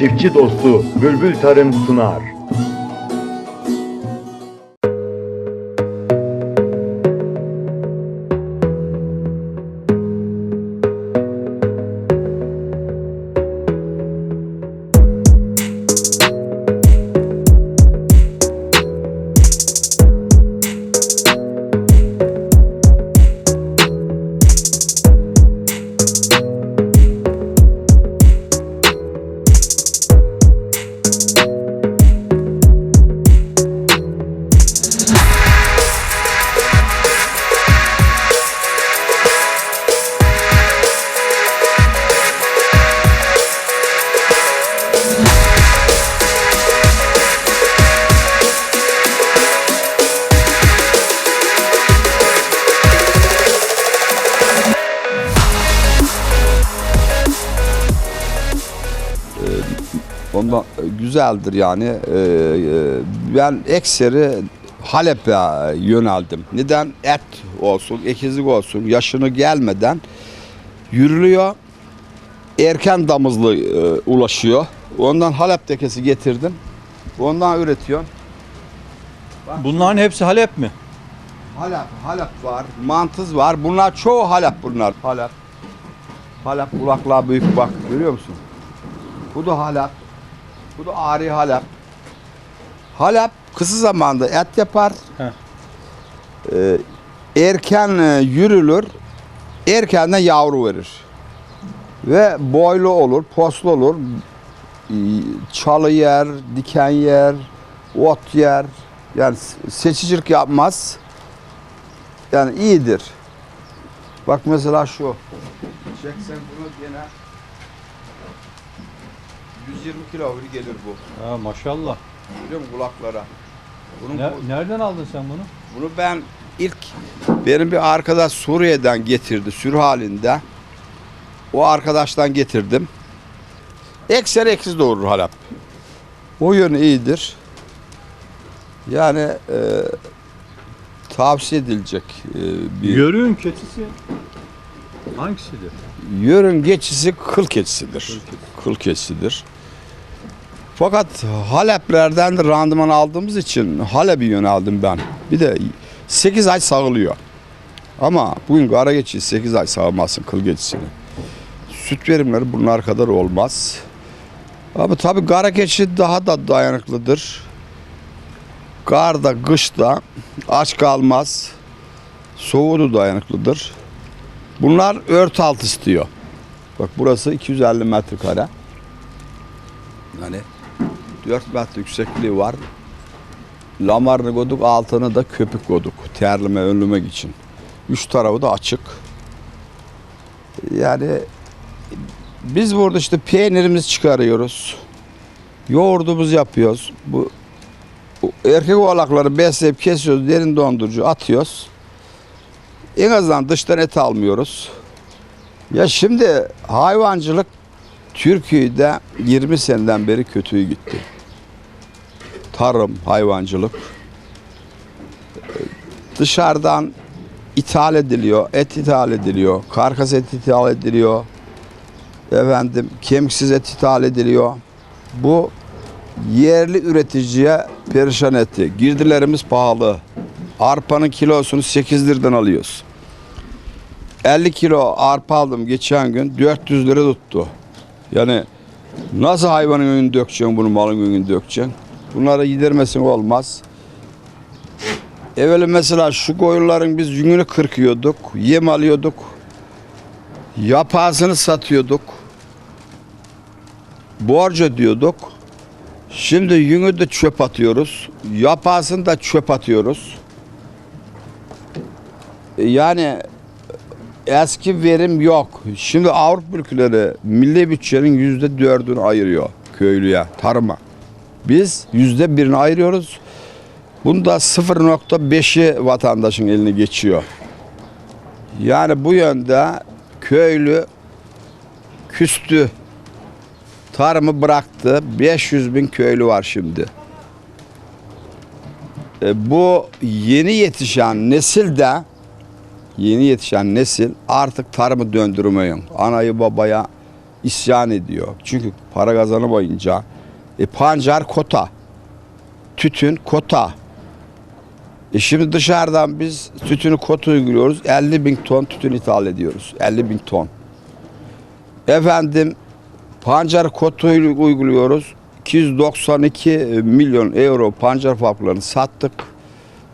çiftçi dostu Bülbül Tarım sunar. Güzeldir yani. Ee, e, ben ekseri Halep'e yöneldim. Neden? Et olsun, ekizlik olsun, yaşını gelmeden yürülüyor. Erken damızlı e, ulaşıyor. Ondan Halep tekesi getirdim. Ondan üretiyor. Bunların hepsi Halep mi? Halep, Halep var, mantız var. Bunlar çoğu Halep bunlar. Halep. Halep kulaklığa büyük bak görüyor musun? Bu da Halep. Bu da Ari Halep. Halep kısa zamanda et yapar. Ee, erken e, yürülür. Erkenden yavru verir. Ve boylu olur, poslu olur. Ee, Çalı yer, diken yer, ot yer. Yani se- seçicilik yapmaz. Yani iyidir. Bak mesela şu. Çeksen bunu gene 120 kilo bir gelir bu. Ha, maşallah. Biliyor musun kulaklara? Bunun Ne- bu- nereden aldın sen bunu? bunu ben ilk benim bir arkadaş Suriye'den getirdi sürü halinde. O arkadaştan getirdim. Ekser eksiz doğurur Halep. O yönü iyidir. Yani e, tavsiye edilecek e, bir Yörüğün keçisi hangisidir? Yörün geçisi kıl keçisidir. Kıl keçisidir. Fakat Haleplerden de randıman aldığımız için Halep'i yöneldim ben. Bir de 8 ay sağılıyor. Ama bugün kara geçiyi 8 ay sağlamazsın kıl geçisini. Süt verimleri bunlar kadar olmaz. Ama tabii kara keçi daha da dayanıklıdır. Karda, kışta aç kalmaz. Soğuğu da dayanıklıdır. Bunlar ört alt istiyor. Bak burası 250 metrekare. Yani 4 metre yüksekliği var. Lamarını koyduk, altını da köpük koyduk. Terleme, önlemek için. Üç tarafı da açık. Yani biz burada işte peynirimizi çıkarıyoruz. Yoğurdumuzu yapıyoruz. Bu erkek oğlakları besleyip kesiyoruz, derin dondurucu atıyoruz. En azından dıştan et almıyoruz. Ya şimdi hayvancılık Türkiye'de 20 seneden beri kötüye gitti. Tarım, hayvancılık e, dışarıdan ithal ediliyor, et ithal ediliyor, karkas et ithal ediliyor, efendim kemiksiz et ithal ediliyor. Bu yerli üreticiye perişan etti. Girdilerimiz pahalı. Arpanın kilosunu 8 liradan alıyoruz. 50 kilo arpa aldım geçen gün 400 lira tuttu. Yani nasıl hayvanın önünü dökeceksin bunu malın önünü dökeceksin. Bunları yedirmesin olmaz. Evvel mesela şu koyunların biz yününü kırkıyorduk, yem alıyorduk. Yapasını satıyorduk. Borç ödüyorduk. Şimdi yünü de çöp atıyoruz. Yapasını da çöp atıyoruz. E, Yani eski verim yok. Şimdi Avrupa ülkeleri milli bütçenin yüzde dördünü ayırıyor köylüye, tarıma. Biz yüzde birini ayırıyoruz. Bunda 0.5'i vatandaşın eline geçiyor. Yani bu yönde köylü küstü. Tarımı bıraktı. 500 bin köylü var şimdi. E, bu yeni yetişen nesil de yeni yetişen nesil artık tarımı döndürmeyin. Anayı babaya isyan ediyor. Çünkü para kazanamayınca e, pancar kota, tütün kota. E şimdi dışarıdan biz tütünü kota uyguluyoruz. 50 bin ton tütün ithal ediyoruz. 50 bin ton. Efendim pancar kota uyguluyoruz. 292 milyon euro pancar fabrikalarını sattık.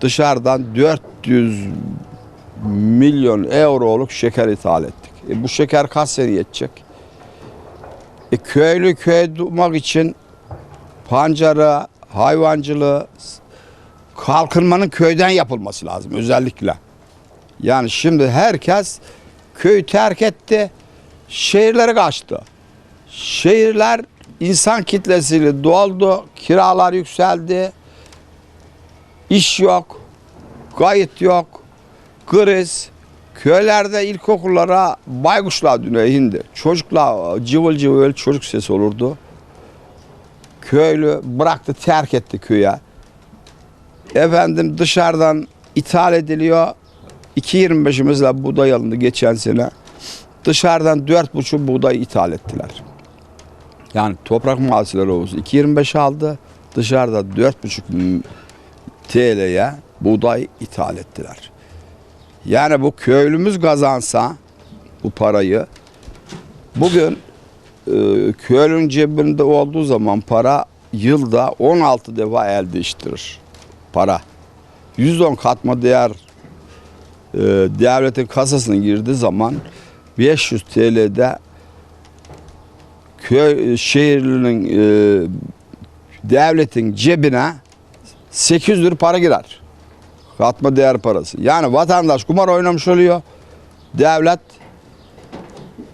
Dışarıdan 400 milyon euroluk şeker ithal ettik. E bu şeker kaç sene yetecek? E köylü köye durmak için pancara, hayvancılığı, kalkınmanın köyden yapılması lazım özellikle. Yani şimdi herkes köyü terk etti, şehirlere kaçtı. Şehirler insan kitlesiyle doldu, kiralar yükseldi, iş yok, kayıt yok, kriz. Köylerde ilkokullara baykuşlar dönüyor hindi. Çocuklar cıvıl cıvıl çocuk sesi olurdu. Köylü bıraktı terk etti köye. Efendim dışarıdan ithal ediliyor. 2.25'i mesela buğday alındı geçen sene. Dışarıdan 4.5 buğday ithal ettiler. Yani toprak mahsulleri olsun. 2.25 aldı. Dışarıda 4.5 TL'ye buğday ithal ettiler. Yani bu köylümüz kazansa bu parayı bugün e, köylünün cebinde olduğu zaman para yılda 16 defa el değiştirir. Para. 110 katma değer e, devletin kasasına girdiği zaman 500 TL'de köy şehirlinin e, devletin cebine 800 lira para girer. Katma değer parası. Yani vatandaş kumar oynamış oluyor. Devlet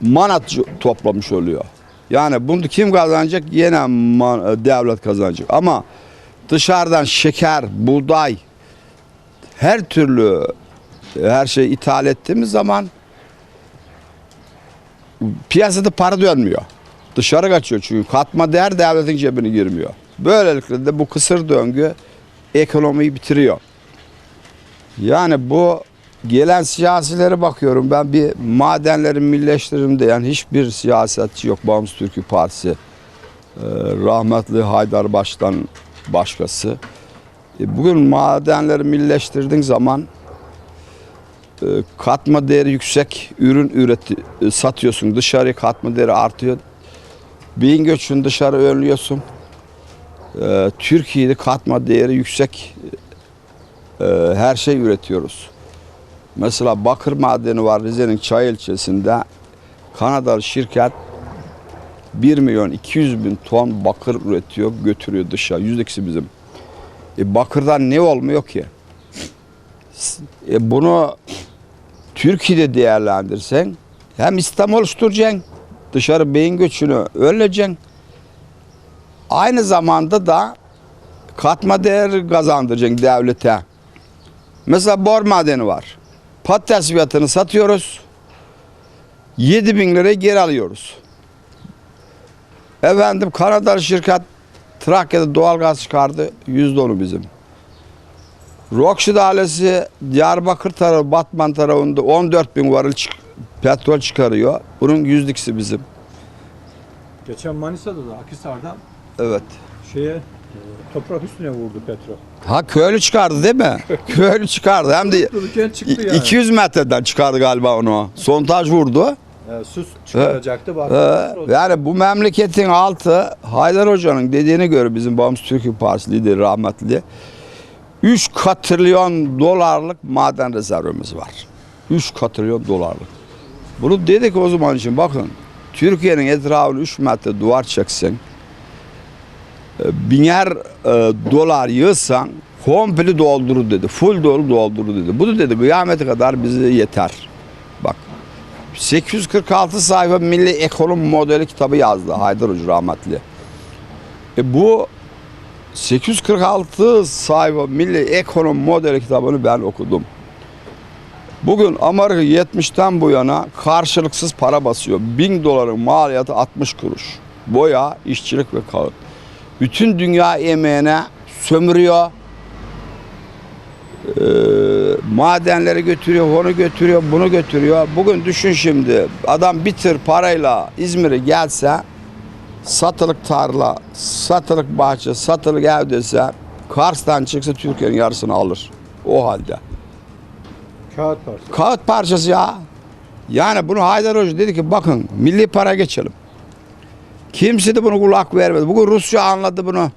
manat toplamış oluyor. Yani bunu kim kazanacak? Yine devlet kazanacak. Ama dışarıdan şeker, buğday, her türlü her şey ithal ettiğimiz zaman piyasada para dönmüyor. Dışarı kaçıyor çünkü katma değer devletin cebine girmiyor. Böylelikle de bu kısır döngü ekonomiyi bitiriyor. Yani bu gelen siyasilere bakıyorum ben bir madenleri birleştiririm diyen hiçbir siyasetçi yok Bağımsız Türk'ü Partisi. Ee, rahmetli Haydar Baş'tan başkası. E, bugün madenleri birleştirdiğin zaman e, katma değeri yüksek ürün üreti, e, satıyorsun. Dışarı katma değeri artıyor. Beyin göçünü dışarı önlüyorsun. Türkiye'de katma değeri yüksek e, her şey üretiyoruz. Mesela bakır madeni var Rize'nin Çay ilçesinde. Kanadalı şirket 1 milyon 200 bin ton bakır üretiyor, götürüyor dışa. Yüzdekisi bizim. E, bakırdan ne olmuyor ki? E, bunu Türkiye'de değerlendirsen hem İstanbul oluşturacaksın, dışarı beyin göçünü önleyeceksin. Aynı zamanda da katma değer kazandıracaksın devlete. Mesela bor madeni var. Patates fiyatını satıyoruz. 7 bin liraya geri alıyoruz. Efendim Kanadalı şirket Trakya'da doğalgaz çıkardı. Yüzde onu bizim. Rokşi Dairesi Diyarbakır tarafı, Batman tarafında 14 bin varil çık- petrol çıkarıyor. Bunun yüzdükisi bizim. Geçen Manisa'da da Akhisar'da Evet. şeye toprak üstüne vurdu petrol. Ha köylü çıkardı değil mi? köylü çıkardı. Hem de Dururken çıktı yani. 200 metreden çıkardı galiba onu. Sontaj vurdu. E, sus çıkaracaktı. Ee, yani bu memleketin altı Haydar Hoca'nın dediğine göre bizim Bağımsız Türkiye Partisi lideri rahmetli 3 katrilyon dolarlık maden rezervimiz var. 3 katrilyon dolarlık. Bunu dedik o zaman için bakın Türkiye'nin etrafını 3 metre duvar çeksen e, biner e, dolar yığsan komple doldurur dedi. Full dolu doldurur dedi. Bunu dedi kıyamete kadar bize yeter. Bak 846 sayfa Milli Ekonomi Modeli kitabı yazdı Haydar Hoca rahmetli. E bu 846 sayfa Milli Ekonomi Modeli kitabını ben okudum. Bugün Amerika 70'ten bu yana karşılıksız para basıyor. 1000 doların maliyeti 60 kuruş. Boya, işçilik ve kağıt. Bütün dünya emeğine sömürüyor. Ee, madenleri götürüyor, onu götürüyor, bunu götürüyor. Bugün düşün şimdi adam bir tır parayla İzmir'e gelse satılık tarla, satılık bahçe, satılık ev dese Kars'tan çıksa Türkiye'nin yarısını alır. O halde. Kağıt parçası. Kağıt parçası ya. Yani bunu Haydar Hoca dedi ki bakın milli para geçelim. Kimse de bunu kulak vermedi. Bugün Rusya anladı bunu.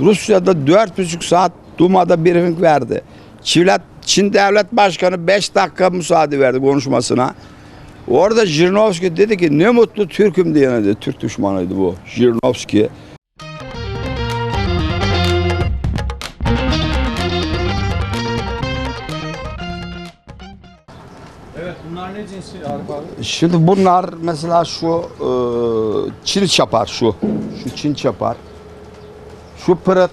Rusya'da dört buçuk saat Duma'da briefing verdi. Çivlet, Çin devlet başkanı 5 dakika müsaade verdi konuşmasına. Orada Jirinovski dedi ki ne mutlu Türk'üm diye dedi. Türk düşmanıydı bu Jirinovski. Arif abi? Şimdi bunlar mesela şu e, Çin çapar şu. Şu Çin çapar. Şu pırıt.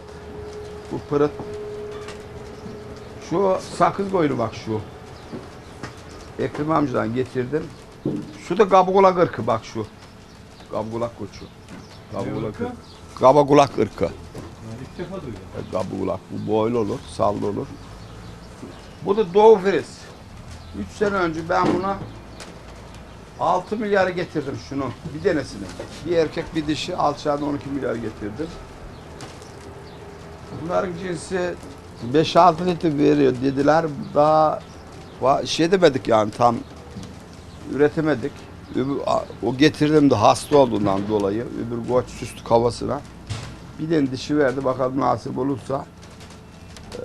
Bu pırıt. Şu sakız koyunu bak şu. Ekrem amcadan getirdim. Şu da kabugulak ırkı bak şu. Kabugulak koçu. Kabugulak ırkı? Kabagulak ırkı. İlk defa duydum. Kabugulak. Bu boylu olur, sallı olur. Bu da Doğu Friz. 3 sene önce ben buna 6 milyara getirdim şunu. Bir denesini. Bir erkek bir dişi alçağında 12 milyar getirdim. Bunların cinsi 5-6 litre veriyor dediler. Daha şey demedik yani tam üretemedik. O getirdim de hasta olduğundan dolayı öbür koç süstü kafasına. Bir tane dişi verdi bakalım nasip olursa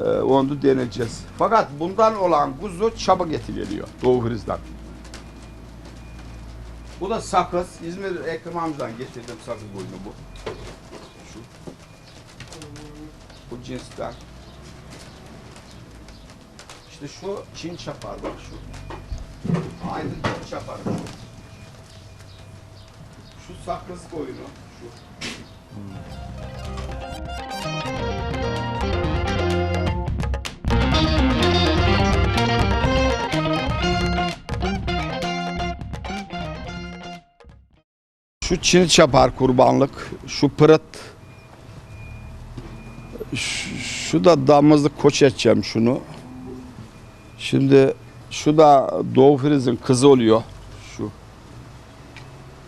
e, onu deneyeceğiz. Fakat bundan olan kuzu çabuk eti geliyor Doğu Friz'den. Bu da sakız. İzmir Ekrem amcadan getirdim sakız boyunu bu. Şu. Bu cinsten. İşte şu Çin çapar bak şu. Aynı Çin çapar şu. Şu sakız boyunu. Şu. Şu Çin çapar kurbanlık, şu pırıt, şu, şu da damızlık koç edeceğim şunu. Şimdi şu da Doğu Friz'in kızı oluyor. Şu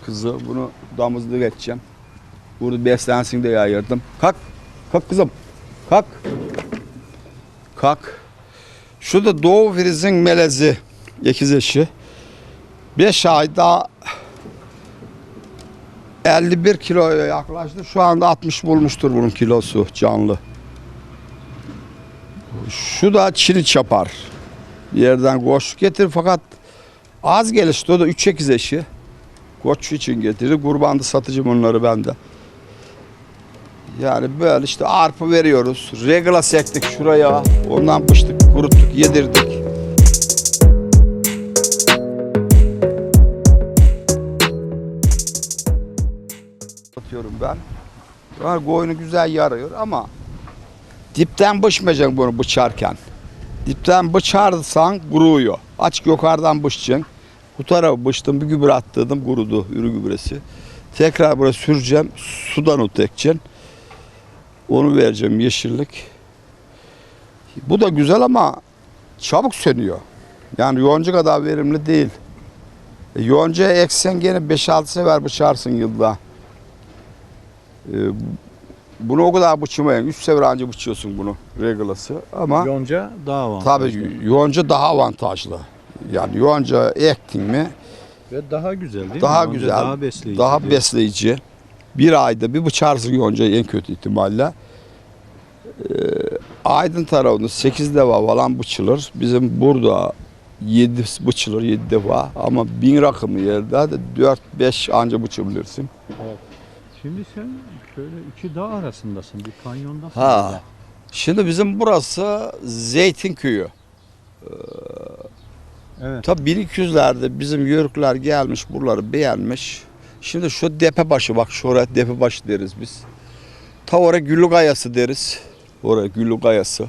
kızı bunu damızlık edeceğim. Burada beslensin diye ayırdım. Kalk, kalk kızım, kalk. Kalk. Şu da Doğu Friz'in melezi, ikiz eşi. 5 ayda 51 kiloya yaklaştı. Şu anda 60 bulmuştur bunun kilosu canlı. Şu da çini çapar. Bir yerden koç getir fakat az gelişti o da 3 8 eşi. Koç için getirdi. Kurbandı satıcı bunları bende. Yani böyle işte arpa veriyoruz. Regla sektik şuraya. Ondan pıştık, kuruttuk, yedirdik. Atıyorum ben. Yani koyunu güzel yarıyor ama dipten bıçmayacaksın bunu bıçarken. Dipten bıçarsan kuruyor. Açık yukarıdan bıçacaksın. Bu tarafa bıçtım bir gübre attırdım kurudu ürü gübresi. Tekrar buraya süreceğim. Sudan ötekeceksin. Onu vereceğim yeşillik. Bu da güzel ama çabuk sönüyor. Yani yonca kadar verimli değil. E, yoncaya eksen gene 5-6 sefer bıçarsın yılda. Ee, bunu o kadar bıçamayın. 3 sefer anca bıçıyorsun bunu reglası. Ama Yonca daha avantajlı. tabii yonca daha avantajlı. Yani yonca ektin mi Ve daha güzel değil mi? daha Yonca güzel, Daha besleyici. daha diyor. besleyici. Bir ayda bir bıçarsın yoncayı en kötü ihtimalle. Ee, Aydın tarafında 8 defa falan bıçılır. Bizim burada 7 bıçılır 7 defa ama bin rakımı yerde de 4-5 anca bıçabilirsin. Şimdi sen şöyle iki dağ arasındasın. Bir kanyondasın. Ha. burada. Şimdi bizim burası Zeytin Köyü. Evet. Tabii 1200'lerde bizim yörükler gelmiş buraları beğenmiş. Şimdi şu Depebaşı bak şuraya Depebaşı deriz biz. Ta oraya Güllü Kayası deriz. Oraya Güllü Kayası.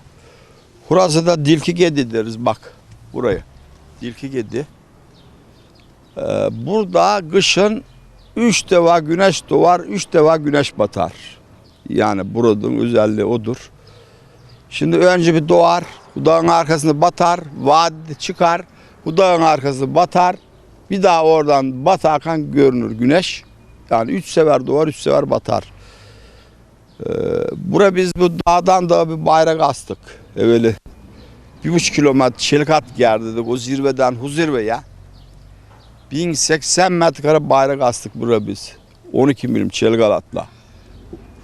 Burası da Dilki Gedi deriz bak buraya. Dilki Gedi. Ee, burada kışın 3 defa güneş doğar, 3 defa güneş batar. Yani buranın özelliği odur. Şimdi önce bir doğar, bu dağın arkasında batar, vadi çıkar, bu dağın arkasında batar. Bir daha oradan batarken görünür güneş. Yani üç sefer doğar, üç sefer batar. Ee, bura biz bu dağdan dağa bir bayrak astık evveli. Bir buçuk kilometre çelikat gerdirdik o zirveden hu zirveye. 1080 metrekare bayrak astık bura biz. 12 milim çelgalatla.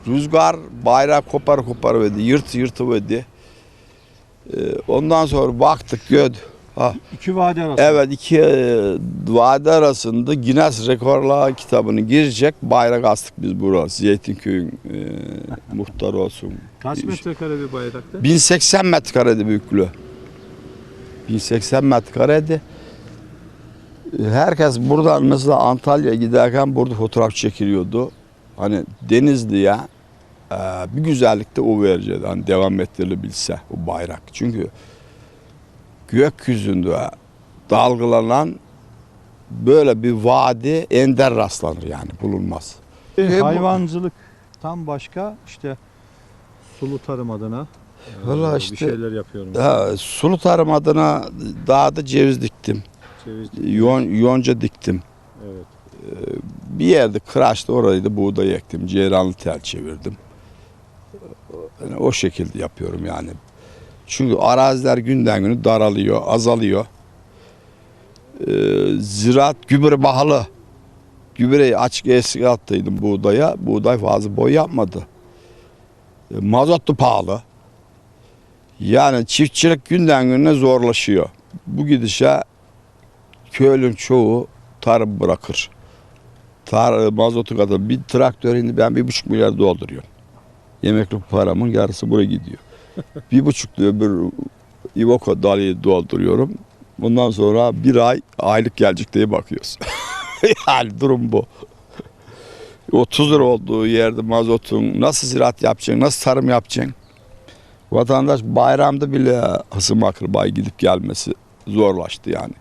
Rüzgar bayrak kopar kopar verdi, yırt yırtı verdi. Ee, ondan sonra baktık göd. Ha, İki vadi arası. evet iki e, vadi arasında Guinness Rekorlar kitabını girecek bayrak astık biz burası. Zeytinköy'ün e, muhtarı olsun. Kaç metrekare bir bayraktı? 1080 metrekareydi büyüklüğü. 1080 metrekareydi. Herkes buradan mesela Antalya'ya giderken burada fotoğraf çekiliyordu. Hani Denizli'ye e, bir güzellik de o verecekti. Hani devam ettirilebilse o bayrak. Çünkü gökyüzünde dalgalanan böyle bir vadi ender rastlanır yani bulunmaz. E, Hayvancılık tam başka işte sulu tarım adına e, Valla bir işte- şeyler yapıyorum. Ha, sulu tarım adına dağda ceviz diktim. Yon, yonca diktim. evet. Bir yerde kıraçta oraydı buğday ektim. Ceyranlı tel çevirdim. Yani o şekilde yapıyorum yani. Çünkü araziler günden güne daralıyor, azalıyor. Ee, ziraat gübre pahalı. Gübreyi açık eski attıydım buğdaya. Buğday fazla boy yapmadı. E, mazot da pahalı. Yani çiftçilik günden güne zorlaşıyor. Bu gidişe köylün çoğu tarım bırakır. Tar mazotu kadar bir traktör indi ben bir buçuk milyar dolduruyorum. Yemekli paramın yarısı buraya gidiyor. bir buçuk diyor bir Ivoco dalıyı dolduruyorum. Bundan sonra bir ay aylık gelecek diye bakıyoruz. yani durum bu. 30 lira olduğu yerde mazotun nasıl ziraat yapacaksın, nasıl tarım yapacaksın? Vatandaş bayramda bile hısım akrabaya gidip gelmesi zorlaştı yani.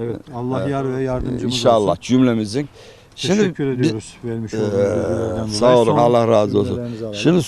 Evet. Allah yar ve yardımcımız İnşallah olsun. cümlemizin. Teşekkür bi- ediyoruz vermiş olduğunuz bilgilerden dolayı. sağ olun, Son Allah razı olsun. cümlelerinizi alalım. Şimdi